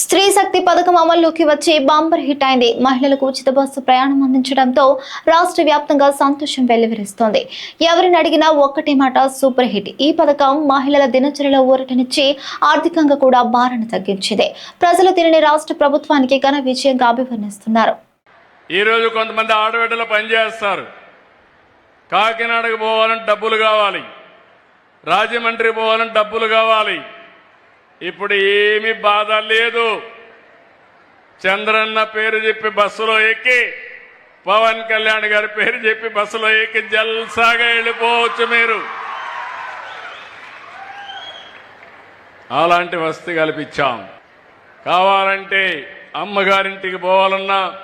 స్త్రీ శక్తి పథకం అమల్లోకి వచ్చి బాంబర్ హిట్ అయింది. మహిళలకు ఉచిత బస్సు ప్రయాణం అందించడంతో రాష్ట్ర వ్యాప్తంగా సంతోషం వెల్లివిరుస్తోంది. ఎవరిని అడిగినా ఒక్కటే మాట సూపర్ హిట్. ఈ పథకం మహిళల దినచర్యలో ఊరటనిచ్చి ఆర్థికంగా కూడా భారాన్ని తగ్గించింది. ప్రజలు దీనిని రాష్ట్ర ప్రభుత్వానికి ఘన విజయంగా అభివర్ణిస్తున్నారు. ఈరోజు కొంతమంది ఆడబిడ్డలు పనిచేస్తారు. కాకినాడకు పోవాలంటే డబ్బులు కావాలి. రాజమండ్రి పోవాలంటే డబ్బులు కావాలి. ఇప్పుడు ఏమీ బాధ లేదు. చంద్రన్న పేరు చెప్పి బస్సులో ఎక్కి పవన్ కళ్యాణ్ గారి పేరు చెప్పి బస్సులో ఎక్కి జల్సాగా వెళ్ళిపోవచ్చు మీరు. అలాంటి వసతి కల్పించాం. కావాలంటే అమ్మగారింటికి పోవాలన్నా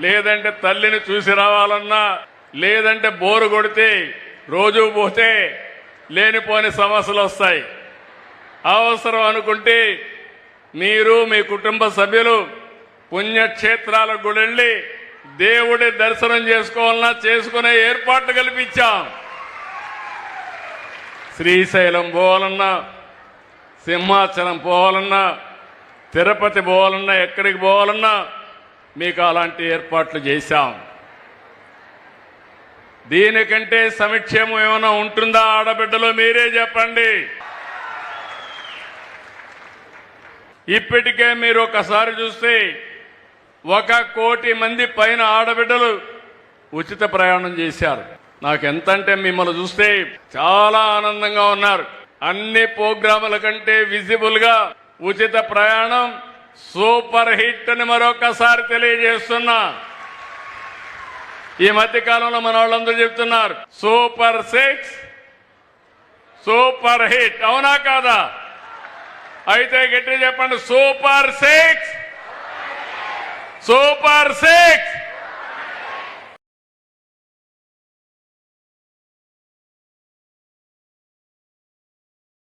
లేదంటే తల్లిని చూసి రావాలన్నా లేదంటే బోరు కొడితే రోజు పోతే లేనిపోని సమస్యలు వస్తాయి. అవసరం అనుకుంటే మీరు మీ కుటుంబ సభ్యులు పుణ్యక్షేత్రాలకు కూడా వెళ్ళి దేవుడి దర్శనం చేసుకోవాలన్నా చేసుకునే ఏర్పాట్లు కల్పించాం. శ్రీశైలం పోవాలన్నా సింహాచలం పోవాలన్నా తిరుపతి పోవాలన్నా ఎక్కడికి పోవాలన్నా మీకు అలాంటి ఏర్పాట్లు చేశాం. దీనికంటే సమిక్షేమం ఏమైనా ఉంటుందా ఆడబిడ్డలో? మీరే చెప్పండి. ఇప్పటికే మీరు ఒకసారి చూస్తే ఒక కోటి మంది పైన ఆడబిడ్డలు ఉచిత ప్రయాణం చేశారు. నాకు ఎంత అంటే మిమ్మల్ని చూస్తే చాలా ఆనందంగా ఉన్నారు. అన్ని ప్రోగ్రాముల కంటే విజిబుల్గా ఉచిత ప్రయాణం సూపర్ హిట్ అని మరొకసారి తెలియజేస్తున్నా. ఈ మధ్య కాలంలో మన వాళ్ళందరూ చెప్తున్నారు సూపర్ సిక్స్ సూపర్ హిట్ అవునా కాదా? అయితే గట్టి చెప్పండి సూపర్ సిక్స్. Super six.